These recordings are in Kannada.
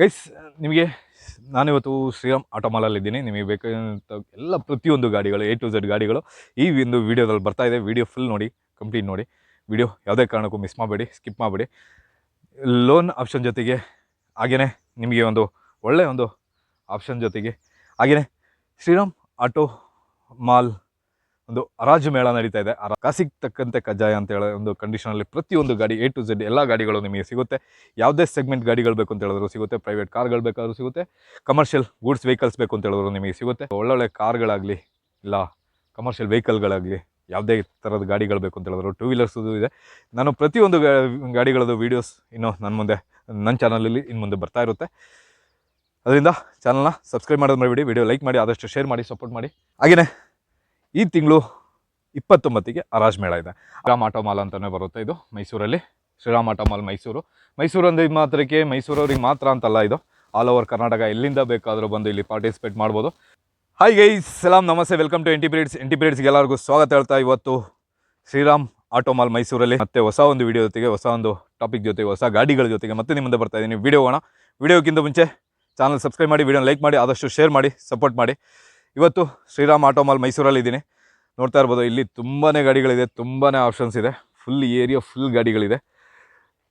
ಗೈಸ್, ನಿಮಗೆ ನಾನಿವತ್ತು ಶ್ರೀರಾಮ್ ಆಟೋ ಮಾಲಲ್ಲಿದ್ದೀನಿ. ನಿಮಗೆ ಬೇಕಾದಂಥ ಎಲ್ಲ ಪ್ರತಿಯೊಂದು ಗಾಡಿಗಳು ಎ ಟು ಝೆಡ್ ಗಾಡಿಗಳು ಈ ಒಂದು ವೀಡಿಯೋದಲ್ಲಿ ಬರ್ತಾ ಇದೆ. ವಿಡಿಯೋ ಫುಲ್ ನೋಡಿ ಕಂಪ್ಲೀಟ್ ನೋಡಿ. ವೀಡಿಯೋ ಯಾವುದೇ ಕಾರಣಕ್ಕೂ ಮಿಸ್ ಮಾಡಬೇಡಿ ಸ್ಕಿಪ್ ಮಾಡಬೇಡಿ. ಲೋನ್ ಆಪ್ಷನ್ ಜೊತೆಗೆ ಹಾಗೆಯೇ ನಿಮಗೆ ಒಂದು ಒಳ್ಳೆಯ ಒಂದು ಆಪ್ಷನ್ ಜೊತೆಗೆ ಹಾಗೆಯೇ ಶ್ರೀರಾಮ್ ಆಟೋ ಮಾಲ್ ಒಂದು ಹರಾಜು ಮೇಳ ನಡೀತಾ ಇದೆ. ಆ ಕಾಸಿಗೆ ತಕ್ಕಂತೆ ಕಜ್ಜಾಯ ಅಂತ ಹೇಳಿ ಒಂದು ಕಂಡೀಷನಲ್ಲಿ ಪ್ರತಿಯೊಂದು ಗಾಡಿ ಎ ಟು ಝೆಡ್ ಎಲ್ಲ ಗಾಡಿಗಳು ನಿಮಗೆ ಸಿಗುತ್ತೆ. ಯಾವುದೇ ಸೆಗ್ಮೆಂಟ್ ಗಾಡಿಗಳು ಬೇಕು ಅಂತ ಹೇಳಿದ್ರು ಸಿಗುತ್ತೆ. ಪ್ರೈವೇಟ್ ಕಾರ್ಗಳು ಬೇಕಾದ್ರೂ ಸಿಗುತ್ತೆ. ಕಮರ್ಷಿಯಲ್ ಗೂಡ್ಸ್ ವೆಹಿಕಲ್ಸ್ ಬೇಕು ಅಂತ ಹೇಳಿದ್ರು ನಿಮಗೆ ಸಿಗುತ್ತೆ. ಒಳ್ಳೊಳ್ಳೆ ಕಾರ್ಗಳಾಗಲಿ ಇಲ್ಲ ಕಮರ್ಷಿಯಲ್ ವೆಹಿಕಲ್ಗಳಾಗಲಿ ಯಾವುದೇ ಥರದ ಗಾಡಿಗಳು ಬೇಕು ಅಂತ ಹೇಳಿದ್ರು ಟೂ ವೀಲರ್ಸ್ದು ಇದೆ. ನಾನು ಪ್ರತಿಯೊಂದು ಗಾಡಿಗಳದ್ದು ವೀಡಿಯೋಸ್ ಇನ್ನು ನನ್ನ ಮುಂದೆ ನನ್ನ ಚಾನಲಲ್ಲಿ ಇನ್ನು ಮುಂದೆ ಬರ್ತಾ ಇರುತ್ತೆ. ಅದರಿಂದ ಚಾನಲ್ನ ಸಬ್ಸ್ಕ್ರೈಬ್ ಮಾಡೋದು ಮಾಡಿಬಿಡಿ ವಿಡಿಯೋ ಲೈಕ್ ಮಾಡಿ, ಆದಷ್ಟು ಶೇರ್ ಮಾಡಿ ಸಪೋರ್ಟ್ ಮಾಡಿ. ಹಾಗೆಯೇ ಈ ತಿಂಗಳು ಇಪ್ಪತ್ತೊಂಬತ್ತಿಗೆ ಅರಾಜ್ ಮೇಳ ಇದೆ. ಶ್ರೀರಾಮ್ ಆಟೋ ಮಾಲ್ ಅಂತಲೇ ಬರುತ್ತೆ ಇದು ಮೈಸೂರಲ್ಲಿ. Shriram auto mall Mysuru. Mysuru ಅಂದ್ರೆ ಮಾತ್ರಕ್ಕೆ ಮೈಸೂರವ್ರಿಗೆ ಮಾತ್ರ ಅಂತಲ್ಲ ಇದು. ಆಲ್ ಓವರ್ ಕರ್ನಾಟಕ ಎಲ್ಲಿಂದ ಬೇಕಾದರೂ ಬಂದು ಇಲ್ಲಿ ಪಾರ್ಟಿಸಿಪೇಟ್ ಮಾಡ್ಬೋದು. ಹಾಯ್ ಗೈ ಸಲಾಮ್ ನಮಸ್ತೆ welcome to empty periods empty ಎಲ್ಲರಿಗೂ ಸ್ವಾಗತ ಹೇಳ್ತಾ ಇವತ್ತು ಶ್ರೀರಾಮ್ ಆಟೋ ಮಾಲ್ ಮೈಸೂರಲ್ಲಿ. ಮತ್ತೆ ಹೊಸ ಒಂದು ವಿಡಿಯೋ ಜೊತೆಗೆ, ಹೊಸ ಒಂದು ಟಾಪಿಕ್ ಜೊತೆಗೆ, ಹೊಸ ಗಾಡಿಗಳ ಜೊತೆಗೆ ಮತ್ತೆ ನಿಮ್ಮ ಮುಂದೆ ಬರ್ತಾ ಇದ್ದೀನಿ. ವಿಡಿಯೋ ಹೋಗೋಣ. ವಿಡಿಯೋಕ್ಕಿಂತ ಮುಂಚೆ ಚಾನಲ್ ಸಬ್ಸ್ಕ್ರೈಬ್ ಮಾಡಿ ವಿಡಿಯೋ ಲೈಕ್ ಮಾಡಿ, ಆದಷ್ಟು ಶೇರ್ ಮಾಡಿ ಸಪೋರ್ಟ್ ಮಾಡಿ. ಇವತ್ತು ಶ್ರೀರಾಮ್ ಆಟೋ ಮಾಲ್ ಮೈಸೂರಲ್ಲಿ ಇದ್ದೀನಿ. ನೋಡ್ತಾ ಇರ್ಬೋದು, ಇಲ್ಲಿ ತುಂಬಾ ಗಾಡಿಗಳಿದೆ ತುಂಬಾ ಆಪ್ಷನ್ಸ್ ಇದೆ. ಫುಲ್ ಏರಿಯಾ ಫುಲ್ ಗಾಡಿಗಳಿದೆ.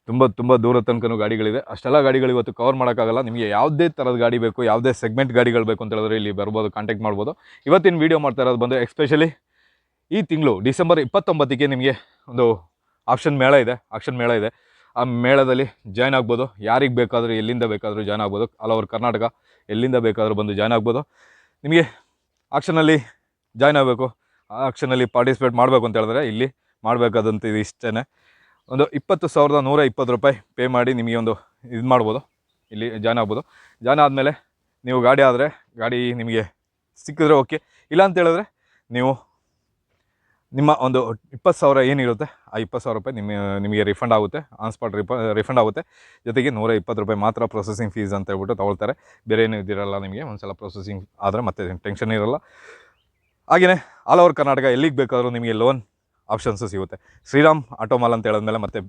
ತುಂಬ ತುಂಬ ದೂರ ತನಕನೂ ಗಾಡಿಗಳಿದೆ. ಅಷ್ಟೆಲ್ಲ ಗಾಡಿಗಳು ಇವತ್ತು ಕವರ್ ಮಾಡೋಕ್ಕಾಗಲ್ಲ. ನಿಮಗೆ ಯಾವುದೇ ಥರದ ಗಾಡಿ ಬೇಕು, ಯಾವುದೇ ಸೆಗ್ಮೆಂಟ್ ಗಾಡಿಗಳು ಬೇಕು ಅಂತ ಹೇಳಿದ್ರೆ ಇಲ್ಲಿ ಬರ್ಬೋದು ಕಾಂಟ್ಯಾಕ್ಟ್ ಮಾಡ್ಬೋದು. ಇವತ್ತಿನ ವೀಡಿಯೋ ಮಾಡ್ತಾ ಇರೋದು ಬಂದು ಎಸ್ಪೆಷಲಿ ಈ ತಿಂಗಳು, ಡಿಸೆಂಬರ್ ಇಪ್ಪತ್ತೊಂಬತ್ತಕ್ಕೆ ನಿಮಗೆ ಒಂದು ಆಪ್ಷನ್ ಮೇಳ ಇದೆ ಆಪ್ಷನ್ ಮೇಳ ಇದೆ. ಆ ಮೇಳದಲ್ಲಿ ಜಾಯ್ನ್ ಆಗ್ಬೋದು. ಯಾರಿಗೆ ಬೇಕಾದರೂ, ಎಲ್ಲಿಂದ ಬೇಕಾದರೂ ಜಾಯ್ನ್ ಆಗ್ಬೋದು. ಆಲ್ ಓವರ್ ಕರ್ನಾಟಕ ಎಲ್ಲಿಂದ ಬೇಕಾದರೂ ಬಂದು ಜಾಯ್ನ್ ಆಗ್ಬೋದು. ನಿಮಗೆ ಆಕ್ಷನಲ್ಲಿ ಜಾಯ್ನ್ ಆಗಬೇಕು. ಆ ಆಕ್ಷನಲ್ಲಿ ಪಾರ್ಟಿಸಿಪೇಟ್ ಮಾಡಬೇಕು ಅಂತ ಹೇಳಿದ್ರೆ ಇಲ್ಲಿ ಮಾಡಬೇಕಾದಂಥ ಇದು ಇಷ್ಟೇ ಒಂದು ಇಪ್ಪತ್ತು ಸಾವಿರದ ನೂರ ಇಪ್ಪತ್ತು ರೂಪಾಯಿ ಪೇ ಮಾಡಿ ನಿಮಗೆ ಒಂದು ಇದು ಮಾಡ್ಬೋದು. ಇಲ್ಲಿ ಜಾಯ್ನ್ ಆಗ್ಬೋದು. ಜಾಯ್ನ್ ಆದಮೇಲೆ ನೀವು ಗಾಡಿ ಆದರೆ ಗಾಡಿ ನಿಮಗೆ ಸಿಕ್ಕಿದ್ರೆ ಓಕೆ ಇಲ್ಲ ಅಂತ ಹೇಳಿದ್ರೆ ನೀವು ನಿಮ್ಮ ಒಂದು ಇಪ್ಪತ್ತು ಸಾವಿರ ಏನಿರುತ್ತೆ, ಆ ಇಪ್ಪತ್ತು ಸಾವಿರ ರೂಪಾಯಿ ನಿಮ್ಮ ನಿಮಗೆ ರಿಫಂಡ್ ಆಗುತ್ತೆ ಆನ್ ಸ್ಪಾಟ್ ರಿಫ ರಿಫಂಡ್ ಆಗುತ್ತೆ. ಜೊತೆಗೆ ನೂರ ಇಪ್ಪತ್ತು ರೂಪಾಯಿ ಮಾತ್ರ ಪ್ರೊಸೆಸಿಂಗ್ ಫೀಸ್ ಅಂತ ಹೇಳ್ಬಿಟ್ಟು ತೊಗೊಳ್ತಾರೆ. ಬೇರೆ ಏನು ಇದಿರಲ್ಲ ನಿಮಗೆ ಒಂದು ಸಲ ಪ್ರೊಸೆಸಿಂಗ್ ಆದರೆ ಮತ್ತೆ ಟೆನ್ಷನ್ ಇರಲ್ಲ. ಹಾಗೆಯೇ ಆಲ್ ಓವರ್ ಕರ್ನಾಟಕ ಎಲ್ಲಿಗೆ ಬೇಕಾದರೂ ನಿಮಗೆ ಲೋನ್ ಆಪ್ಷನ್ಸು ಸಿಗುತ್ತೆ. ಶ್ರೀರಾಮ್ ಆಟೋ ಮಾಲ್ ಅಂತ ಹೇಳಿದ್ಮೇಲೆ ಮತ್ತೆ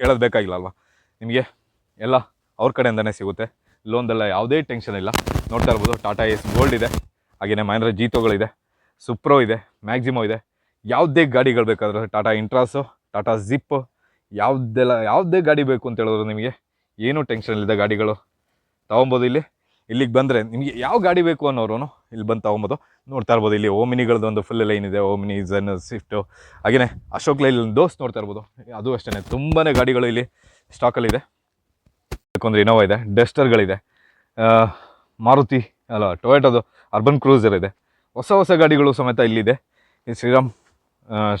ಹೇಳೋದು ಬೇಕಾಗಿಲ್ಲ ಅಲ್ವಾ? ನಿಮಗೆ ಎಲ್ಲ ಅವ್ರ ಕಡೆಯಿಂದನೇ ಸಿಗುತ್ತೆ. ಲೋನ್ದೆಲ್ಲ ಯಾವುದೇ ಟೆನ್ಷನ್ ಇಲ್ಲ. ನೋಡ್ತಾ ಇರ್ಬೋದು ಟಾಟಾ ಎಸ್ ಗೋಲ್ಡ್ ಇದೆ. ಹಾಗೆಯೇ ಮಹೇಂದ್ರ ಜೀತೋಗಳಿದೆ ಸುಪ್ರೋ ಇದೆ. ಮ್ಯಾಕ್ಸಿಮೋ ಇದೆ. ಯಾವುದೇ ಗಾಡಿಗಳು ಬೇಕಾದರೂ ಟಾಟಾ ಇಂಟ್ರಾಸು, ಟಾಟಾ ಜಿಪ್ ಯಾವುದೆಲ್ಲ, ಯಾವುದೇ ಗಾಡಿ ಬೇಕು ಅಂತ ಹೇಳಿದ್ರು ನಿಮಗೆ ಏನೂ ಟೆನ್ಷನ್ ಇಲ್ಲದೆ ಗಾಡಿಗಳು ತೊಗೊಬೋದು ಇಲ್ಲಿ. ಇಲ್ಲಿಗೆ ಬಂದರೆ ನಿಮಗೆ ಯಾವ ಗಾಡಿ ಬೇಕು ಅನ್ನೋರು ಇಲ್ಲಿ ಬಂದು ತೊಗೊಬೋದು. ನೋಡ್ತಾ ಇರ್ಬೋದು, ಇಲ್ಲಿ ಓಮಿನಿಗಳದ್ದು ಒಂದು ಫುಲ್ ಲೈನ್ ಇದೆ, ಓಮಿನಿ ಝನ್ ಸ್ವಿಫ್ಟು ಹಾಗೆಯೇ ಅಶೋಕ್ ಲೈಲ್ ದೋಸ್ ನೋಡ್ತಾ ಇರ್ಬೋದು. ಅದು ಅಷ್ಟೇ ತುಂಬಾ ಗಾಡಿಗಳು ಇಲ್ಲಿ ಸ್ಟಾಕಲ್ಲಿದೆ ಯಾಕಂದರೆ ಇನೋವಾ ಇದೆ ಡಸ್ಟರ್ಗಳಿದೆ ಮಾರುತಿ, ಅಲ್ಲ ಟೊಯೋಟೋದು ಅರ್ಬನ್ ಕ್ರೂಸರ್ ಇದೆ. ಹೊಸ ಹೊಸ ಗಾಡಿಗಳು ಸಮೇತ ಇಲ್ಲಿದೆ. ಶ್ರೀರಾಮ್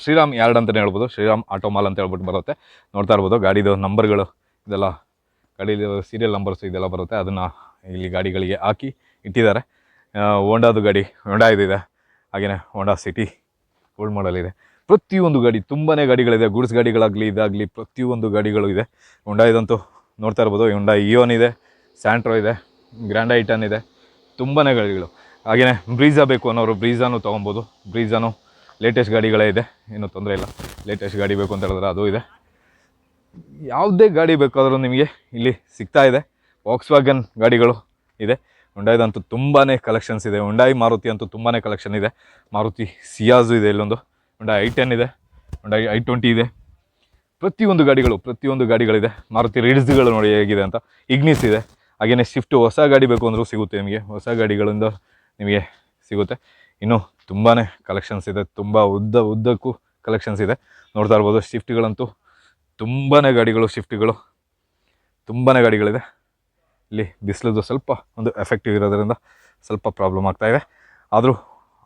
ಶ್ರೀರಾಮ್ ಯಾರ್ಡ್ ಅಂತಲೇ ಹೇಳ್ಬೋದು. ಶ್ರೀರಾಮ್ ಆಟೋ ಮಾಲ್ ಅಂತ ಹೇಳ್ಬಿಟ್ಟು ಬರುತ್ತೆ. ನೋಡ್ತಾ ಇರ್ಬೋದು, ಗಾಡಿದು ನಂಬರ್ಗಳು, ಇದೆಲ್ಲ ಗಾಡಿದು ಸೀರಿಯಲ್ ನಂಬರ್ಸ್ ಇದೆಲ್ಲ ಬರುತ್ತೆ. ಅದನ್ನು ಇಲ್ಲಿ ಗಾಡಿಗಳಿಗೆ ಹಾಕಿ ಇಟ್ಟಿದ್ದಾರೆ. ಹೋಂಡಾದು ಗಾಡಿ ಹೋಂಡಾ ಇದಿದೆ ಹಾಗೆಯೇ ಹೋಂಡಾ ಸಿಟಿ ಓಲ್ಡ್ ಮಾಡಲ್ ಇದೆ. ಪ್ರತಿಯೊಂದು ಗಾಡಿ ತುಂಬಾ ಗಾಡಿಗಳಿದೆ. ಗೂಡ್ಸ್ ಗಾಡಿಗಳಾಗಲಿ, ಇದಾಗಲಿ ಪ್ರತಿಯೊಂದು ಗಾಡಿಗಳು ಇದೆ. ಹೋಂಡಾ ಇದಂತೂ ನೋಡ್ತಾ ಇರ್ಬೋದು. ಹೋಂಡಾ ಇಯೋನ್ ಇದೆ ಸ್ಯಾಂಟ್ರೋ ಇದೆ ಗ್ರ್ಯಾಂಡ್ ಐಟನ್ ಇದೆ. ತುಂಬಾ ಗಾಡಿಗಳು. ಹಾಗೆಯೇ ಬ್ರೀಜಾ ಬೇಕು ಅನ್ನೋರು ಬ್ರೀಝಾನು ತೊಗೊಬೋದು. ಬ್ರೀಝಾನು ಲೇಟೆಸ್ಟ್ ಗಾಡಿಗಳೇ ಇದೆ. ಏನೂ ತೊಂದರೆ ಇಲ್ಲ. ಲೇಟೆಸ್ಟ್ ಗಾಡಿ ಬೇಕು ಅಂತ ಹೇಳಿದ್ರೆ ಅದು ಇದೆ. ಯಾವುದೇ ಗಾಡಿ ಬೇಕಾದರೂ ನಿಮಗೆ ಇಲ್ಲಿ ಸಿಗ್ತಾ ಇದೆ. ವಾಕ್ಸ್ ವ್ಯಾಗನ್ ಗಾಡಿಗಳು ಇದೆ. ಹುಂಡಾಯ್ದಂತೂ ತುಂಬಾ ಕಲೆಕ್ಷನ್ಸ್ ಇದೆ. ಹುಂಡಾಯಿ ಮಾರುತಿ ಅಂತೂ ತುಂಬಾ ಕಲೆಕ್ಷನ್ ಇದೆ. ಮಾರುತಿ ಸಿಯಾಜು ಇದೆ ಇಲ್ಲೊಂದು. ಹುಂಡಾಯಿ ಐ ಟೆನ್ ಇದೆ. ಹುಂಡಾಯಿ ಐ ಟ್ವೆಂಟಿ ಇದೆ. ಪ್ರತಿಯೊಂದು ಗಾಡಿಗಳು, ಪ್ರತಿಯೊಂದು ಗಾಡಿಗಳಿದೆ. ಮಾರುತಿ ರೀಡ್ಸ್ಗಳು ನೋಡಿ ಹೇಗಿದೆ ಅಂತ. ಇಗ್ನಿಸ್ ಇದೆ. ಹಾಗೆಯೇ ಶಿಫ್ಟು ಹೊಸ ಗಾಡಿ ಬೇಕು ಅಂದರೂ ಸಿಗುತ್ತೆ ನಿಮಗೆ. ಹೊಸ ಗಾಡಿಗಳಿಂದ ನಿಮಗೆ ಸಿಗುತ್ತೆ. ಇನ್ನು ತುಂಬಾ ಕಲೆಕ್ಷನ್ಸ್ ಇದೆ. ತುಂಬ ಉದ್ದ, ಉದ್ದಕ್ಕೂ ಕಲೆಕ್ಷನ್ಸ್ ಇದೆ. ನೋಡ್ತಾ ಇರ್ಬೋದು ಶಿಫ್ಟ್ಗಳಂತೂ ತುಂಬಾ ಗಾಡಿಗಳು ಶಿಫ್ಟ್ಗಳು ತುಂಬಾ ಗಾಡಿಗಳಿದೆ. ಇಲ್ಲಿ ಬಿಸಿಲದು ಸ್ವಲ್ಪ ಒಂದು ಎಫೆಕ್ಟಿವ್ ಇರೋದರಿಂದ ಸ್ವಲ್ಪ ಪ್ರಾಬ್ಲಮ್ ಆಗ್ತಾ ಇದೆ. ಆದರೂ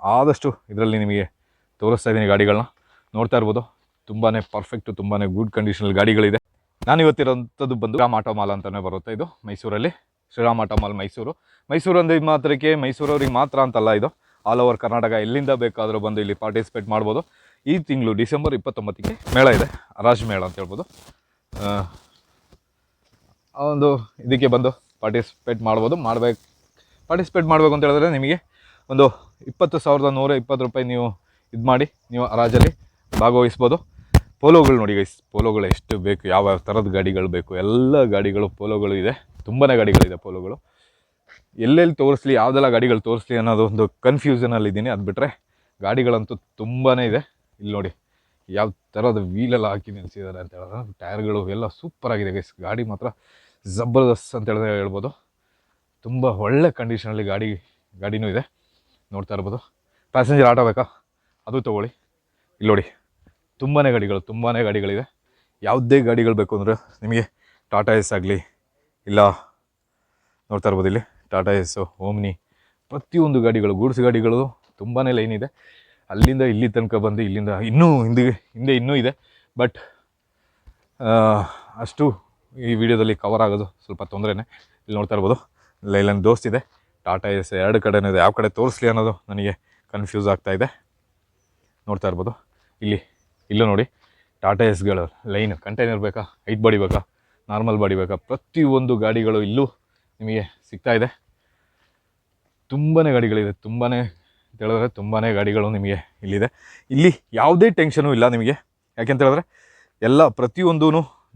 ಆದಷ್ಟು ಇದರಲ್ಲಿ ನಿಮಗೆ ತೋರಿಸ್ತಾ ಇದ್ದೀನಿ ಗಾಡಿಗಳನ್ನ. ನೋಡ್ತಾ ಇರ್ಬೋದು ತುಂಬಾ ಪರ್ಫೆಕ್ಟು ತುಂಬಾ ಗುಡ್ ಕಂಡೀಷನಲ್ಲಿ ಗಾಡಿಗಳಿದೆ. ನಾನು ಇವತ್ತಿರೋಂಥದ್ದು ಬಂದು ಶ್ರೀರಾಮ್ ಆಟೋ ಮಾಲ್ ಅಂತಲೇ ಬರುತ್ತೆ ಇದು ಮೈಸೂರಲ್ಲಿ. Shriram auto mall Mysuru. Mysuru ಅಂದರೆ ಮಾತ್ರಕ್ಕೆ ಮೈಸೂರವ್ರಿಗೆ ಮಾತ್ರ ಅಂತಲ್ಲ ಇದು. ಆಲ್ ಓವರ್ ಕರ್ನಾಟಕ ಎಲ್ಲಿಂದ ಬೇಕಾದರೂ ಬಂದು ಇಲ್ಲಿ ಪಾರ್ಟಿಸಿಪೇಟ್ ಮಾಡ್ಬೋದು. ಈ ತಿಂಗಳು ಡಿಸೆಂಬರ್ ಇಪ್ಪತ್ತೊಂಬತ್ತಕ್ಕೆ ಮೇಳ ಇದೆ ಹರಾಜ್ ಮೇಳ ಅಂತ ಹೇಳ್ಬೋದು. ಆ, ಆ ಒಂದು ಇದಕ್ಕೆ ಬಂದು ಪಾರ್ಟಿಸಿಪೇಟ್ ಮಾಡ್ಬೋದು ಮಾಡಬೇಕು. ಪಾರ್ಟಿಸಿಪೇಟ್ ಮಾಡಬೇಕು ಅಂತ ಹೇಳಿದ್ರೆ ನಿಮಗೆ ಒಂದು ಇಪ್ಪತ್ತು ಸಾವಿರದ ನೂರ ಇಪ್ಪತ್ತು ರೂಪಾಯಿ ನೀವು ಇದು ಮಾಡಿ ನೀವು ರಾಜಲ್ಲಿ ಭಾಗವಹಿಸ್ಬೋದು. ಪೋಲೋಗಳು ನೋಡಿ ಗೈಸ್ ಪೋಲೋಗಳು ಎಷ್ಟು ಬೇಕು ಯಾವ ಯಾವ ಥರದ ಗಾಡಿಗಳು ಬೇಕು ಎಲ್ಲ ಗಾಡಿಗಳು ಪೋಲೋಗಳು ಇದೆ. ತುಂಬಾ ಗಾಡಿಗಳಿದೆ ಪೋಲೋಗಳು ಎಲ್ಲೆಲ್ಲಿ ತೋರಿಸ್ಲಿ, ಯಾವುದೆಲ್ಲ ಗಾಡಿಗಳು ತೋರಿಸ್ಲಿ ಅನ್ನೋದು ಒಂದು ಕನ್ಫ್ಯೂಷನಲ್ಲಿ ಇದ್ದೀನಿ ಅದು ಬಿಟ್ಟರೆ ಗಾಡಿಗಳಂತೂ ತುಂಬಾ ಇದೆ. ಇಲ್ಲಿ ನೋಡಿ, ಯಾವ ಥರದ ವೀಲೆಲ್ಲ ಹಾಕಿ ನಿಲ್ಸಿದ್ದಾರೆ ಅಂತ ಹೇಳಿದ್ರೆ, ಟೈರ್ಗಳು ಎಲ್ಲ ಸೂಪರ್ ಆಗಿದೆ ಗೈಸ್ ಗಾಡಿ ಮಾತ್ರ ಜಬರ್ದಸ್ತ್ ಅಂತ ಹೇಳಿದ್ರೆ ಹೇಳ್ಬೋದು. ತುಂಬ ಒಳ್ಳೆ ಕಂಡೀಷನಲ್ಲಿ ಗಾಡಿ, ಗಾಡಿನೂ ಇದೆ. ನೋಡ್ತಾ ಇರ್ಬೋದು. ಪ್ಯಾಸೆಂಜರ್ ಆಟೋ ಬೇಕಾ? ಅದು ತೊಗೊಳ್ಳಿ. ಇಲ್ಲಿ ನೋಡಿ ತುಂಬಾ ಗಾಡಿಗಳು ತುಂಬಾ ಗಾಡಿಗಳಿವೆ ಯಾವುದೇ ಗಾಡಿಗಳು ಬೇಕು ಅಂದರೆ ನಿಮಗೆ ಟಾಟಾ ಎಸ್ ಆಗಲಿ, ಇಲ್ಲ, ನೋಡ್ತಾ ಇರ್ಬೋದು ಇಲ್ಲಿ. ಟಾಟಾ ಎಸ್ಸು ಓಮ್ನಿ ಪ್ರತಿಯೊಂದು ಗಾಡಿಗಳು, ಗೂಡ್ಸ್ ಗಾಡಿಗಳು ತುಂಬಾ ಲೈನ್ ಇದೆ. ಅಲ್ಲಿಂದ ಇಲ್ಲಿ ತನಕ ಬಂದು ಇಲ್ಲಿಂದ ಇನ್ನೂ ಹಿಂದೆ ಹಿಂದೆ ಇನ್ನೂ ಇದೆ. ಬಟ್ ಅಷ್ಟು ಈ ವಿಡಿಯೋದಲ್ಲಿ ಕವರ್ ಆಗೋದು ಸ್ವಲ್ಪ ತೊಂದರೆನೇ. ಇಲ್ಲಿ ನೋಡ್ತಾ ಇರ್ಬೋದು ಲೈಲನ್ ದೋಸ್ತ್ ಇದೆ. ಟಾಟಾ ಎಸ್ ಎರಡು ಕಡೆನೂ ಇದೆ. ಯಾವ ಕಡೆ ತೋರಿಸ್ಲಿ ಅನ್ನೋದು ನನಗೆ ಕನ್ಫ್ಯೂಸ್ ಆಗ್ತಾ ಇದೆ. ನೋಡ್ತಾ ಇರ್ಬೋದು. ಇಲ್ಲಿ, ಇಲ್ಲೂ ನೋಡಿ. ಟಾಟಾ ಎಸ್ಗಳು ಲೈನ್ ಕಂಟೈನರ್ ಬೇಕಾ ಐಟ್ ಬಾಡಿ ಬೇಕಾ ನಾರ್ಮಲ್ ಬಾಡಿ ಬೇಕಾ, ಪ್ರತಿಯೊಂದು ಗಾಡಿಗಳು ಇಲ್ಲೂ ನಿಮಗೆ ಸಿಗ್ತಾ ಇದೆ. ತುಂಬಾ ಗಾಡಿಗಳಿದೆ. ತುಂಬಾ ಹೇಳಿದ್ರೆ ತುಂಬಾ ಗಾಡಿಗಳು ನಿಮಗೆ ಇಲ್ಲಿದೆ. ಇಲ್ಲಿ ಯಾವುದೇ ಟೆನ್ಷನು ಇಲ್ಲ ನಿಮಗೆ. ಯಾಕೆಂತ ಹೇಳಿದ್ರೆ ಎಲ್ಲ ಪ್ರತಿಯೊಂದೂ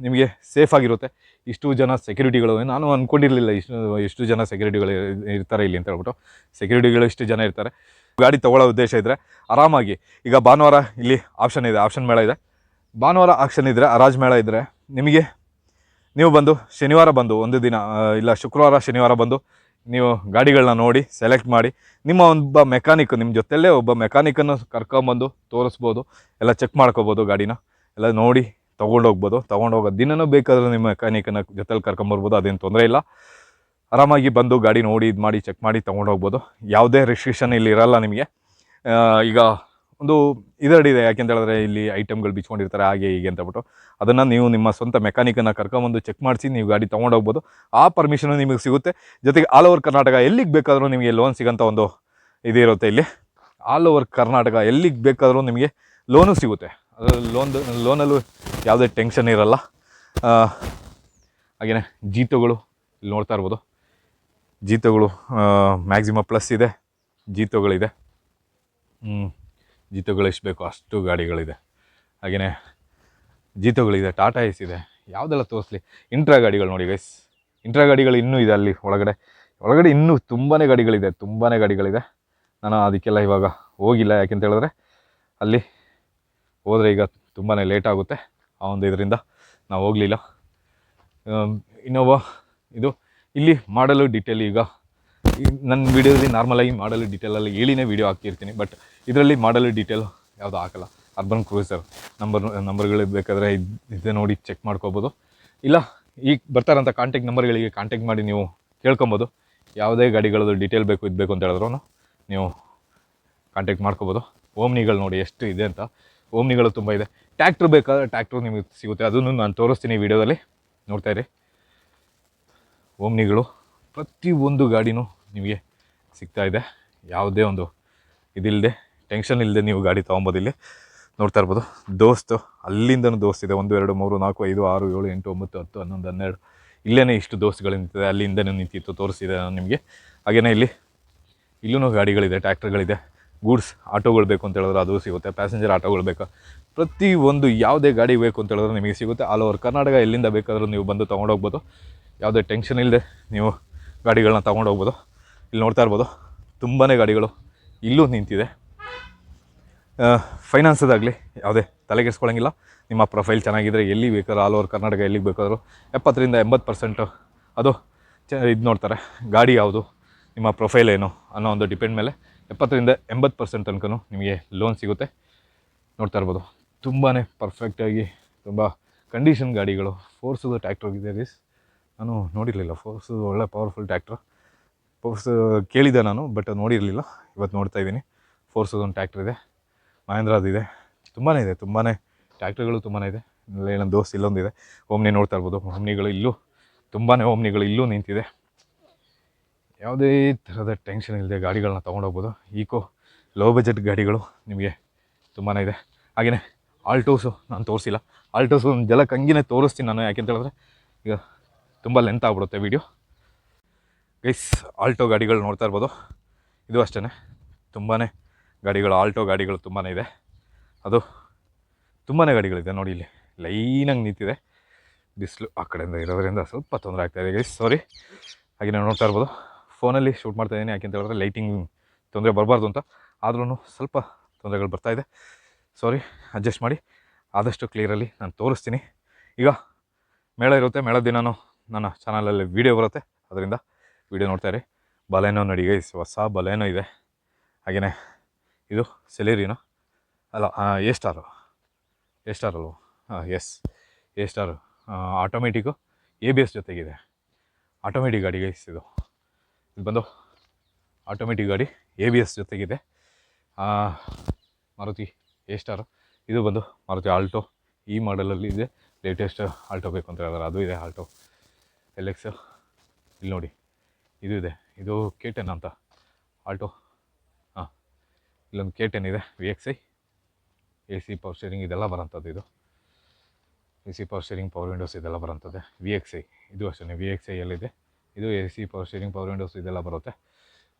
ನಿಮಗೆ ಸೇಫ್ ಆಗಿರುತ್ತೆ. ಇಷ್ಟು ಜನ ಸೆಕ್ಯೂರಿಟಿಗಳು ನಾನು ಅಂದ್ಕೊಂಡಿರಲಿಲ್ಲ ಇಷ್ಟು ಇಷ್ಟು ಜನ ಸೆಕ್ಯೂರಿಟಿಗಳು ಇರ್ತಾರೆ ಇಲ್ಲಿ ಅಂತ ಹೇಳ್ಬಿಟ್ಟು. ಸೆಕ್ಯೂರಿಟಿಗಳು ಇಷ್ಟು ಜನ ಇರ್ತಾರೆ. ಗಾಡಿ ತೊಗೊಳ್ಳೋ ಉದ್ದೇಶ ಇದ್ದರೆ ಆರಾಮಾಗಿ. ಈಗ ಭಾನುವಾರ ಇಲ್ಲಿ ಆಪ್ಷನ್ ಇದೆ. ಆಪ್ಷನ್ ಮೇಳ ಇದೆ. ಭಾನುವಾರ ಆಪ್ಷನ್ ಇದ್ದರೆ ಅರಾಜ್ ಮೇಳ ಇದ್ದರೆ ನಿಮಗೆ ನೀವು ಬಂದು ಶನಿವಾರ ಬಂದು, ಒಂದು ದಿನ ಇಲ್ಲ ಶುಕ್ರವಾರ, ಶನಿವಾರ ಬಂದು ನೀವು ಗಾಡಿಗಳನ್ನ ನೋಡಿ ಸೆಲೆಕ್ಟ್ ಮಾಡಿ, ನಿಮ್ಮ ಒಬ್ಬ ಮೆಕ್ಯಾನಿಕ್ ನಿಮ್ಮ ಜೊತೆಯಲ್ಲೇ ಒಬ್ಬ ಮೆಕ್ಯಾನಿಕನ್ನು ಕರ್ಕೊಂಬಂದು ತೋರಿಸ್ಬೋದು, ಎಲ್ಲ ಚೆಕ್ ಮಾಡ್ಕೋಬೋದು ಗಾಡಿನ, ಎಲ್ಲ ನೋಡಿ ತೊಗೊಂಡೋಗ್ಬೋದು. ತೊಗೊಂಡೋಗೋ ದಿನನೂ ಬೇಕಾದ್ರೆ ನಿಮ್ಮ ಮೆಕ್ಯಾನಿಕನ್ನ ಜೊತೆಲಿ ಕರ್ಕೊಂಬರ್ಬೋದು, ಅದೇನು ತೊಂದರೆ ಇಲ್ಲ. ಆರಾಮಾಗಿ ಬಂದು ಗಾಡಿ ನೋಡಿ, ಇದು ಮಾಡಿ ಚೆಕ್ ಮಾಡಿ ತೊಗೊಂಡೋಗ್ಬೋದು. ಯಾವುದೇ ರಿಸ್ಟ್ರಿಕ್ಷನ್ ಇಲ್ಲಿ ಇರಲ್ಲ ನಿಮಗೆ. ಈಗ ಒಂದು ಇದರಡಿದೆ ಯಾಕೆಂತ ಹೇಳಿದ್ರೆ ಇಲ್ಲಿ ಐಟಮ್ಗಳು ಬಿಚ್ಕೊಂಡಿರ್ತಾರೆ ಹಾಗೆ ಹೀಗೆ ಅಂತ ಹೇಳ್ಬಿಟ್ಟು. ಅದನ್ನು ನೀವು ನಿಮ್ಮ ಸ್ವಂತ ಮೆಕ್ಯಾನಿಕನ್ನು ಕರ್ಕೊಂಬಂದು ಚೆಕ್ ಮಾಡಿಸಿ, ನೀವು ಗಾಡಿ ತೊಗೊಂಡೋಗ್ಬೋದು ಆ ಪರ್ಮಿಷನು ನಿಮಗೆ ಸಿಗುತ್ತೆ. ಜೊತೆಗೆ ಆಲ್ ಓವರ್ ಕರ್ನಾಟಕ ಎಲ್ಲಿಗೆ ಬೇಕಾದರೂ ನಿಮಗೆ ಲೋನ್ ಸಿಗೋಂಥ ಒಂದು ಇದಿರುತ್ತೆ ಇಲ್ಲಿ. ಆಲ್ ಓವರ್ ಕರ್ನಾಟಕ ಎಲ್ಲಿಗೆ ಬೇಕಾದರೂ ನಿಮಗೆ ಲೋನು ಸಿಗುತ್ತೆ. ಅದು ಲೋನ್ ಲೋನಲ್ಲೂ ಯಾವುದೇ ಟೆನ್ಷನ್ ಇರಲ್ಲ. ಹಾಗೆಯೇ ಜೀತಗಳು ಇಲ್ಲಿ ನೋಡ್ತಾ ಇರ್ಬೋದು. ಜೀತೋಗಳು ಮ್ಯಾಕ್ಸಿಮಮ್ ಪ್ಲಸ್ ಇದೆ. ಜೀತೋಗಳಿದೆ. ಹ್ಞೂ ಜೀತಗಳು ಎಷ್ಟು ಬೇಕೋ ಅಷ್ಟು ಗಾಡಿಗಳಿದೆ. ಹಾಗೆಯೇ ಜೀತಗಳಿದೆ, ಟಾಟಾ ಎಸ್ ಇದೆ, ಯಾವುದೆಲ್ಲ ತೋರಿಸ್ಲಿ? ಇಂಟ್ರಾ ಗಾಡಿಗಳು ನೋಡಿ ಗೈಸ್ ಇಂಟ್ರಾ ಗಾಡಿಗಳು ಇನ್ನೂ ಇದೆ ಅಲ್ಲಿ ಒಳಗಡೆ. ಒಳಗಡೆ ಇನ್ನೂ ತುಂಬಾ ಗಾಡಿಗಳಿದೆ ತುಂಬಾ ಗಾಡಿಗಳಿದೆ. ನಾನು ಅದಕ್ಕೆಲ್ಲ ಇವಾಗ ಹೋಗಿಲ್ಲ ಯಾಕೆಂತ ಹೇಳಿದ್ರೆ ಅಲ್ಲಿ ಹೋದರೆ ಈಗ ತುಂಬಾ ಲೇಟ್ ಆಗುತ್ತೆ. ಆ ಒಂದು ಇದರಿಂದ ನಾವು ಹೋಗಲಿಲ್ಲ. ಇನ್ನೋವಾ ಇದು. ಇಲ್ಲಿ ಮಾಡಲು ಡಿಟೇಲ್ ಈಗ ನನ್ನ ವೀಡಿಯೋದಲ್ಲಿ ನಾರ್ಮಲಾಗಿ ಮಾಡಲು ಡೀಟೇಲಲ್ಲಿ ಹೇಳಿನೇ ವೀಡಿಯೋ ಹಾಕ್ತಿರ್ತೀನಿ ಬಟ್ ಇದರಲ್ಲಿ ಮಾಡಲು ಡೀಟೇಲ್ ಯಾವುದು ಹಾಕಲ್ಲ. ಅರ್ಬನ್ ಕ್ರೂಸರ್ ನಂಬರ್ ನಂಬರ್ಗಳು ಬೇಕಾದರೆ ಇದೆ ನೋಡಿ ಚೆಕ್ ಮಾಡ್ಕೋಬೋದು. ಇಲ್ಲ, ಈಗ ಬರ್ತಾರಂಥ ಕಾಂಟ್ಯಾಕ್ಟ್ ನಂಬರ್ಗಳಿಗೆ ಕಾಂಟ್ಯಾಕ್ಟ್ ಮಾಡಿ ನೀವು ಕೇಳ್ಕೊಬೋದು. ಯಾವುದೇ ಗಾಡಿಗಳದ್ದು ಡೀಟೇಲ್ ಬೇಕು ಇದು ಬೇಕು ಅಂತ ಹೇಳಿದ್ರು ನೀವು ಕಾಂಟ್ಯಾಕ್ಟ್ ಮಾಡ್ಕೋಬೋದು. ಓಮ್ನಿಗಳು ನೋಡಿ ಎಷ್ಟು ಇದೆ ಅಂತ. ಓಮ್ನಿಗಳು ತುಂಬ ಇದೆ. ಟ್ಯಾಕ್ಟ್ರ್ ಬೇಕಾದ್ರೆ ಟ್ಯಾಕ್ಟ್ರು ನಿಮಗೆ ಸಿಗುತ್ತೆ. ಅದನ್ನು ನಾನು ತೋರಿಸ್ತೀನಿ ವೀಡಿಯೋದಲ್ಲಿ ನೋಡ್ತಾಯಿರಿ ಓಮ್ನಿಗಳು ಪ್ರತಿಯೊಂದು ಗಾಡಿನೂ ನಿಮಗೆ ಸಿಗ್ತಾ ಇದೆ. ಯಾವುದೇ ಒಂದು ಇದಿಲ್ಲದೆ ಟೆನ್ಷನ್ ಇಲ್ಲದೆ ನೀವು ಗಾಡಿ ತೊಗೊಬೋದು ಇಲ್ಲಿ. ನೋಡ್ತಾ ಇರ್ಬೋದು, ದೋಸ್ತು, ಅಲ್ಲಿಂದನೂ ದೋಸ್ತ್ ಇದೆ. ಒಂದು, ಎರಡು, ಮೂರು, ನಾಲ್ಕು, ಐದು, ಆರು, ಏಳು, ಎಂಟು, ಒಂಬತ್ತು, ಹತ್ತು, ಹನ್ನೊಂದು, ಹನ್ನೆರಡು. ಇಲ್ಲೇ ಇಷ್ಟು ದೋಸ್ತ್ಗಳು ನಿಂತಿದೆ, ಅಲ್ಲಿಂದನೂ ನಿಂತಿತ್ತು, ತೋರಿಸಿದೆ ನಾನು ನಿಮಗೆ. ಹಾಗೆಯೇ ಇಲ್ಲಿ ಇಲ್ಲೂ ಗಾಡಿಗಳಿದೆ ಟ್ಯಾಕ್ಟರ್ಗಳಿದೆ ಗೂಡ್ಸ್ ಆಟೋಗಳು ಬೇಕು ಅಂತ ಹೇಳಿದ್ರೆ ಅದು ಸಿಗುತ್ತೆ. ಪ್ಯಾಸೆಂಜರ್ ಆಟೋಗಳು ಬೇಕು? ಪ್ರತಿ ಒಂದು ಯಾವುದೇ ಗಾಡಿ ಬೇಕು ಅಂತ ಹೇಳಿದ್ರೆ ನಿಮಗೆ ಸಿಗುತ್ತೆ. ಆಲ್ ಓವರ್ ಕರ್ನಾಟಕ ಎಲ್ಲಿಂದ ಬೇಕಾದರೂ ನೀವು ಬಂದು ತೊಗೊಂಡೋಗ್ಬೋದು. ಯಾವುದೇ ಟೆನ್ಷನ್ ಇಲ್ಲದೆ ನೀವು ಗಾಡಿಗಳನ್ನ ತೊಗೊಂಡೋಗ್ಬೋದು. ಇಲ್ಲಿ ನೋಡ್ತಾ ಇರ್ಬೋದು. ತುಂಬಾ ಗಾಡಿಗಳು ಇಲ್ಲೂ ನಿಂತಿದೆ. ಫೈನಾನ್ಸದಾಗಲಿ ಯಾವುದೇ ತಲೆ ಕೆಡಿಸ್ಕೊಳ್ಳೋಂಗಿಲ್ಲ ನಿಮ್ಮ ಪ್ರೊಫೈಲ್ ಚೆನ್ನಾಗಿದ್ದರೆ ಎಲ್ಲಿ ಬೇಕಾದ್ರೂ ಆಲ್ ಓವರ್ ಕರ್ನಾಟಕ ಎಲ್ಲಿಗೆ ಬೇಕಾದರೂ ಎಪ್ಪತ್ತರಿಂದ ಎಂಬತ್ತು ಪರ್ಸೆಂಟು ಅದು ಚ, ಇದು ನೋಡ್ತಾರೆ. ಗಾಡಿ ಯಾವುದು, ನಿಮ್ಮ ಪ್ರೊಫೈಲ್ ಏನು ಅನ್ನೋ ಒಂದು ಡಿಪೆಂಡ್ ಮೇಲೆ ಎಪ್ಪತ್ತರಿಂದ ಎಂಬತ್ತು ಪರ್ಸೆಂಟ್ ತನಕ ನಿಮಗೆ ಲೋನ್ ಸಿಗುತ್ತೆ. ನೋಡ್ತಾ ಇರ್ಬೋದು. ತುಂಬಾ ಪರ್ಫೆಕ್ಟಾಗಿ ತುಂಬ ಕಂಡೀಷನ್ ಗಾಡಿಗಳು. ಫೋರ್ಸದು ಟ್ಯಾಕ್ಟ್ರ್ ಇದೆ ರೀಸ್ ನಾನು ನೋಡಿರಲಿಲ್ಲ. ಫೋರ್ಸು ಒಳ್ಳೆ ಪವರ್ಫುಲ್ ಟ್ಯಾಕ್ಟ್ರ್ ಫೋರ್ಸ್ ಕೇಳಿದ್ದೆ ನಾನು ಬಟ್ ನೋಡಿರಲಿಲ್ಲ. ಇವತ್ತು ನೋಡ್ತಾ ಇದ್ದೀನಿ. ಫೋರ್ಸ್ ಒಂದು ಟ್ಯಾಕ್ಟ್ರ್ ಇದೆ. ಮಹೇಂದ್ರದ್ದು ಇದೆ. ತುಂಬಾ ಇದೆ ತುಂಬಾ ಟ್ಯಾಕ್ಟ್ರಿಗಳು ತುಂಬಾ ಇದೆ. ಇಲ್ಲೇ ನಮ್ಮ ದೋಸ್ತ್ ಇಲ್ಲೊಂದಿದೆ ಓಮ್ನಿ ನೋಡ್ತಾ ಇರ್ಬೋದು. ಓಮ್ನಿಗಳು ಇಲ್ಲೂ ತುಂಬಾ ಓಮ್ನಿಗಳು ಇಲ್ಲೂ ನಿಂತಿದೆ. ಯಾವುದೇ ಥರದ ಟೆನ್ಷನ್ ಇಲ್ಲದೆ ಗಾಡಿಗಳನ್ನ ತೊಗೊಂಡೋಗ್ಬೋದು ಈಕೋ ಲೋ ಬಜೆಟ್ ಗಾಡಿಗಳು ನಿಮಗೆ ತುಂಬಾ ಇದೆ. ಹಾಗೆಯೇ ಆಲ್ಟೋಸು ನಾನು ತೋರಿಸಿಲ್ಲ. ಆಲ್ಟೋಸು ಒಂದು ಜಲಕ್ಕೆ ಹಂಗೆ ತೋರಿಸ್ತೀನಿ ನಾನು ಯಾಕೆಂತ ಹೇಳಿದ್ರೆ, ಈಗ ತುಂಬ ಲೆಂತ್ ಆಗ್ಬಿಡುತ್ತೆ ವೀಡಿಯೋ ಗೈಸ್, ಆಲ್ಟೋ ಗಾಡಿಗಳು ನೋಡ್ತಾ ಇರ್ಬೋದು. ಇದು ಅಷ್ಟೇ ತುಂಬಾ ಗಾಡಿಗಳು, ಆಲ್ಟೋ ಗಾಡಿಗಳು ತುಂಬಾ ಇದೆ. ಅದು ತುಂಬಾ ಗಾಡಿಗಳಿದೆ ನೋಡಿ ಇಲ್ಲಿ. ಲೈನಾಗಿ ನಿಂತಿದೆ. ಬಿಸಿಲು ಆ ಕಡೆಯಿಂದ ಇರೋದರಿಂದ ಸ್ವಲ್ಪ ತೊಂದರೆ ಆಗ್ತಾಯಿದೆ ಗೈಸ್. ಸಾರಿ ಹಾಗೆ ನಾನು ನೋಡ್ತಾ ಇರ್ಬೋದು. ಫೋನಲ್ಲಿ ಶೂಟ್ ಮಾಡ್ತಾ ಇದ್ದೀನಿ ಯಾಕೆ ಅಂತ ಹೇಳಿದ್ರೆ ಲೈಟಿಂಗ್ ತೊಂದರೆ ಬರಬಾರ್ದು ಅಂತ. ಆದ್ರೂ ಸ್ವಲ್ಪ ತೊಂದರೆಗಳು ಬರ್ತಾ ಇದೆ. ಸಾರಿ ಅಡ್ಜಸ್ಟ್ ಮಾಡಿ. ಆದಷ್ಟು ಕ್ಲಿಯರಲ್ಲಿ ನಾನು ತೋರಿಸ್ತೀನಿ. ಈಗ ಮೇಳ ಇರುತ್ತೆ. ಮೇಳ ದಿನನೂ ನನ್ನ ಚಾನಲಲ್ಲಿ ವೀಡಿಯೋ ಬರುತ್ತೆ. ಅದರಿಂದ ವೀಡಿಯೋ ನೋಡ್ತಾ ಇರಿ. ಬಲೇನೋ ನೋಡಿ ಗೈಸ್ ಹೊಸ ಬಲೇನೋ ಇದೆ. ಹಾಗೆಯೇ ಇದು ಸೆಲೇರಿನೋ? ಅಲ್ಲ ಎ ಸ್ಟಾರು. ಎ ಸ್ಟಾರ್ ಅಲ್ವ? ಹಾಂ yes. A star. Automatic A B S ಜೊತೆಗಿದೆ. Automatic ಗಾಡಿ ಗೈಸ್ ಇದು. ಇದು ಬಂದು ಆಟೋಮೆಟಿಕ್ ಗಾಡಿ A B S ಜೊತೆಗಿದೆ. Maruti A star. ಇದು ಬಂದು ಮಾರುತಿ ಆಲ್ಟೋ. ಈ ಮಾಡಲಲ್ಲಿ ಇದೆ. ಲೇಟೆಸ್ಟ್ ಆಲ್ಟೋ ಬೇಕು ಅಂತ ಹೇಳಿದ್ರೆ ಅದು ಇದೆ ಆಲ್ಟೋ. ಎಲ್ ಇಲ್ಲಿ ನೋಡಿ. ಇದು ಇದೆ. ಇದು ಕೆ ಟೆನ್ ಅಂತ. ಆಲ್ಟೋ ಹಾಂ. ಇಲ್ಲೊಂದು ಕೆ ಟೆನ್ ಇದೆ. V X I A C power steering ಇದೆಲ್ಲ ಬರೋಂಥದ್ದು ಇದು. A C power steering power windows ಇದೆಲ್ಲ ಬರೋಂಥದ್ದು ವಿ ಎಕ್ಸ್ ಐ ಇದು ಅಷ್ಟೇ ವಿ ಎಕ್ಸ್ ಐಯಲ್ಲಿದೆ ಇದು A C power steering power windows ಇದೆಲ್ಲ ಬರುತ್ತೆ.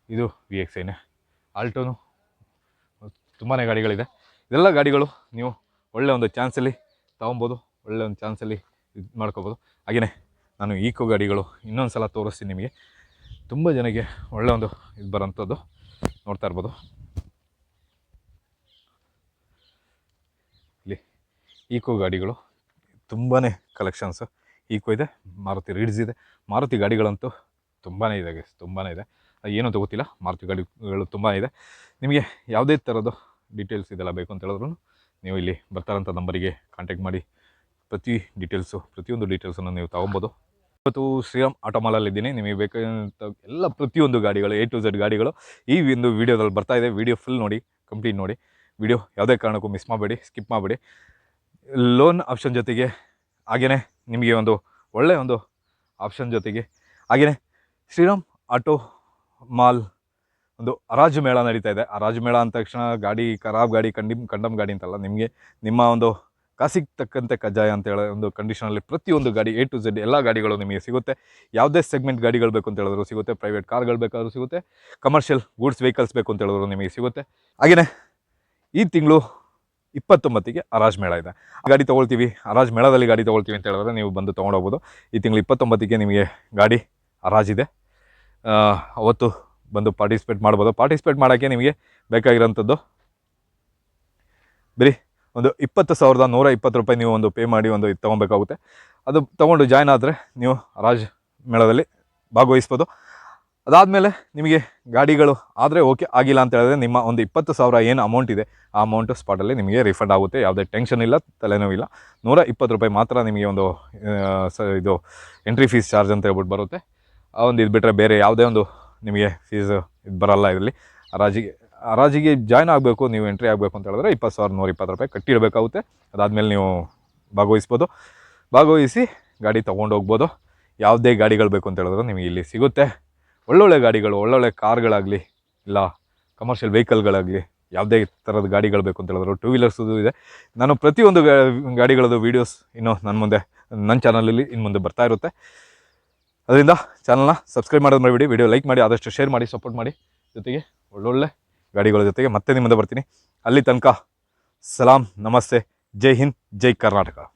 ಇದು ವಿ ಎಕ್ಸ್ ಐನೇ ಆಲ್ಟೋನು ತುಂಬಾ ಗಾಡಿಗಳಿದೆ. ಇದೆಲ್ಲ ಗಾಡಿಗಳು ನೀವು ಒಳ್ಳೆ ಒಂದು ಚಾನ್ಸಲ್ಲಿ ತೊಗೊಬೋದು. ಒಳ್ಳೆ ಒಂದು ಚಾನ್ಸಲ್ಲಿ ಇದು ಮಾಡ್ಕೋಬೋದು. ಹಾಗೆಯೇ ನಾನು ಈಕೋ ಗಾಡಿಗಳು ಇನ್ನೊಂದು ಸಲ ತೋರಿಸ್ತೀನಿ ನಿಮಗೆ. ತುಂಬ ಜನಕ್ಕೆ ಒಳ್ಳೆ ಒಂದು ಇದು ಬರೋಂಥದ್ದು ನೋಡ್ತಾ ಇರ್ಬೋದು. ಇಲ್ಲಿ ಈಕೋ ಗಾಡಿಗಳು ತುಂಬಾ ಕಲೆಕ್ಷನ್ಸು ಈಕೋ ಇದೆ, ಮಾರುತಿ ರೀಡ್ಸ್ ಇದೆ. ಮಾರುತಿ ಗಾಡಿಗಳಂತೂ ತುಂಬಾ ಇದೆ ತುಂಬಾ ಇದೆ. ಏನೂ ಗೊತ್ತಿಲ್ಲ, ಮಾರುತಿ ಗಾಡಿಗಳು ತುಂಬ ಇದೆ. ನಿಮಗೆ ಯಾವುದೇ ಥರದ್ದು ಡೀಟೇಲ್ಸ್ ಇದೆಲ್ಲ ಬೇಕು ಅಂತ ಹೇಳಿದ್ರು ನೀವು ಇಲ್ಲಿ ಬರ್ತಾರಂಥ ನಂಬರಿಗೆ ಕಾಂಟ್ಯಾಕ್ಟ್ ಮಾಡಿ. ಪ್ರತಿ ಡೀಟೇಲ್ಸು ಪ್ರತಿಯೊಂದು ಡೀಟೇಲ್ಸನ್ನು ನೀವು ತೊಗೊಬೋದು. ಇವತ್ತು ಶ್ರೀರಾಮ್ ಆಟೋಮಾಲಲ್ಲಿ ಇದ್ದೀನಿ. ನಿಮಗೆ ಬೇಕಾದಂಥ ಎಲ್ಲ ಪ್ರತಿಯೊಂದು ಗಾಡಿಗಳು ಎ ಟು ಝೆಡ್ ಗಾಡಿಗಳು ಈ ಒಂದು ವೀಡಿಯೋದಲ್ಲಿ ಬರ್ತಾ ಇದೆ. ವೀಡಿಯೋ ಫುಲ್ ನೋಡಿ ಕಂಪ್ಲೀಟ್ ನೋಡಿ. ವಿಡಿಯೋ ಯಾವುದೇ ಕಾರಣಕ್ಕೂ ಮಿಸ್ ಮಾಡಬೇಡಿ ಸ್ಕಿಪ್ ಮಾಡಬೇಡಿ. ಲೋನ್ ಆಪ್ಷನ್ ಜೊತೆಗೆ ಹಾಗೆಯೇ ನಿಮಗೆ ಒಂದು ಒಳ್ಳೆಯ ಒಂದು ಆಪ್ಷನ್ ಜೊತೆಗೆ ಹಾಗೆಯೇ ಶ್ರೀರಾಮ್ ಆಟೋ ಮಾಲ್ ಒಂದು ಅರಾಜು ಮೇಳ ನಡೀತಾ ಇದೆ. ಹರಾಜು ಮೇಳ ಅಂದ ತಕ್ಷಣ ಗಾಡಿ, ಖರಾಬ್ ಗಾಡಿ ಕಂಡಿಮ್ ಕಂಡಮ್ ಗಾಡಿ ಅಂತಲ್ಲ, ನಿಮಗೆ ನಿಮ್ಮ ಒಂದು ಕಾಸಿಗೆ ತಕ್ಕಂತೆ ಕಜ್ಜಾಯ ಅಂತ ಹೇಳೋ ಒಂದು ಕಂಡೀಷನಲ್ಲಿ ಪ್ರತಿಯೊಂದು ಗಾಡಿ ಎ ಟು ಝೆಡ್ ಎಲ್ಲ ಗಾಡಿಗಳು ನಿಮಗೆ ಸಿಗುತ್ತೆ. ಯಾವುದೇ ಸೆಗ್ಮೆಂಟ್ ಗಾಡಿಗಳು ಬೇಕು ಅಂತ ಹೇಳಿದ್ರು ಸಿಗುತ್ತೆ. ಪ್ರೈವೇಟ್ ಕಾರ್ಗಳು ಬೇಕಾದರೂ ಸಿಗುತ್ತೆ. ಕಮರ್ಷಿಯಲ್ ಗೂಡ್ಸ್ ವೆಹಿಕಲ್ಸ್ ಬೇಕು ಅಂತ ಹೇಳಿದ್ರು ನಿಮಗೆ ಸಿಗುತ್ತೆ. ಹಾಗೆಯೇ ಈ ತಿಂಗಳು ಇಪ್ಪತ್ತೊಂಬತ್ತಿಗೆ ಅರಾಜ್ ಮೇಳ ಇದೆ. ಗಾಡಿ ತೊಗೊಳ್ತೀವಿ. ಅರಾಜ್ ಮೇಳದಲ್ಲಿ ಗಾಡಿ ತೊಗೊಳ್ತೀವಿ ಅಂತ ಹೇಳಿದ್ರೆ ನೀವು ಬಂದು ತೊಗೊಂಡೋಗ್ಬೋದು. ಈ ತಿಂಗಳು ಇಪ್ಪತ್ತೊಂಬತ್ತಿಗೆ ನಿಮಗೆ ಗಾಡಿ ಹರಾಜಿದೆ ಇದೆ. ಅವತ್ತು ಬಂದು ಪಾರ್ಟಿಸಿಪೇಟ್ ಮಾಡ್ಬೋದು. ಪಾರ್ಟಿಸಿಪೇಟ್ ಮಾಡೋಕ್ಕೆ ನಿಮಗೆ ಬೇಕಾಗಿರೋಂಥದ್ದು ಬರೀ ಒಂದು ಇಪ್ಪತ್ತು ಸಾವಿರದ ನೂರ ಇಪ್ಪತ್ತು ರೂಪಾಯಿ ನೀವು ಒಂದು ಪೇ ಮಾಡಿ ಒಂದು ಇದು ತೊಗೊಬೇಕಾಗುತ್ತೆ ಅದು ತೊಗೊಂಡು ಜಾಯ್ನ್ ಆದರೆ ನೀವು ರಾಜ್ ಮೇಳದಲ್ಲಿ ಭಾಗವಹಿಸ್ಬೋದು. ಅದಾದಮೇಲೆ ನಿಮಗೆ ಗಾಡಿಗಳು ಆದರೆ ಓಕೆ ಆಗಿಲ್ಲ ಅಂತ ಹೇಳಿದ್ರೆ ನಿಮ್ಮ ಒಂದು ಇಪ್ಪತ್ತು ಸಾವಿರ ಏನು ಅಮೌಂಟ್ ಇದೆ, ಆ ಅಮೌಂಟು ಸ್ಪಾಟಲ್ಲಿ ನಿಮಗೆ ರಿಫಂಡ್ ಆಗುತ್ತೆ. ಯಾವುದೇ ಟೆನ್ಷನ್ ಇಲ್ಲ ತಲೆನೋವಿಲ್ಲ ನೂರ ಇಪ್ಪತ್ತು ರೂಪಾಯಿ ಮಾತ್ರ ನಿಮಗೆ ಒಂದು ಸ, ಇದು ಎಂಟ್ರಿ ಫೀಸ್ ಚಾರ್ಜ್ ಅಂತ ಹೇಳ್ಬಿಟ್ಟು ಬರುತ್ತೆ. ಆ ಒಂದು ಇದು ಬಿಟ್ಟರೆ ಬೇರೆ ಯಾವುದೇ ಒಂದು ನಿಮಗೆ ಫೀಸ್ ಇದು ಬರಲ್ಲ ಇದರಲ್ಲಿ. ಹರಾಜಿಗೆ ಹರಾಜಿಗೆ ಜಾಯ್ನ್ ಆಗಬೇಕು, ನೀವು ಎಂಟ್ರಿ ಆಗಬೇಕು ಅಂತ ಹೇಳಿದ್ರೆ ಇಪ್ಪತ್ತು ಸಾವಿರ ನೂರ ಇಪ್ಪತ್ತು ರೂಪಾಯಿ ಕಟ್ಟಿಡಬೇಕಾಗುತ್ತೆ. ಅದಾದಮೇಲೆ ನೀವು ಭಾಗವಹಿಸ್ಬೋದು. ಭಾಗವಹಿಸಿ ಗಾಡಿ ತೊಗೊಂಡು ಹೋಗ್ಬೋದು. ಯಾವುದೇ ಗಾಡಿಗಳು ಬೇಕು ಅಂತ ಹೇಳಿದ್ರೆ ನಿಮಗೆ ಇಲ್ಲಿ ಸಿಗುತ್ತೆ. ಒಳ್ಳೊಳ್ಳೆ ಗಾಡಿಗಳು, ಒಳ್ಳೊಳ್ಳೆ ಕಾರ್ಗಳಾಗಲಿ, ಇಲ್ಲ ಕಮರ್ಷಿಯಲ್ ವೆಹಿಕಲ್ಗಳಾಗಲಿ ಯಾವುದೇ ಥರದ ಗಾಡಿಗಳು ಬೇಕು ಅಂತ ಹೇಳಿದ್ರು ಟೂ ವೀಲರ್ಸ್ದು ಇದೆ. ನಾನು ಪ್ರತಿಯೊಂದು ಗಾಡಿಗಳದ್ದು ವೀಡಿಯೋಸ್ ಇನ್ನು ನನ್ನ ಮುಂದೆ ನನ್ನ ಚಾನಲಲ್ಲಿ ಇನ್ನು ಮುಂದೆ ಬರ್ತಾ ಇರುತ್ತೆ. ಅದರಿಂದ ಚಾನಲ್ನ ಸಬ್ಸ್ಕ್ರೈಬ್ ಮಾಡೋದು ಮಾಡಿಬಿಡಿ ವಿಡಿಯೋ ಲೈಕ್ ಮಾಡಿ, ಆದಷ್ಟು ಶೇರ್ ಮಾಡಿ ಸಪೋರ್ಟ್ ಮಾಡಿ. ಜೊತೆಗೆ ಒಳ್ಳೊಳ್ಳೆ ಗಾಡಿಗಳ ಜೊತೆಗೆ ಮತ್ತೆ ನಿಮ್ಮಿಂದ ಬರ್ತೀನಿ. ಅಲ್ಲಿ ತನಕ ಸಲಾಂ ನಮಸ್ತೆ ಜೈ ಹಿಂದ್ ಜೈ ಕರ್ನಾಟಕ.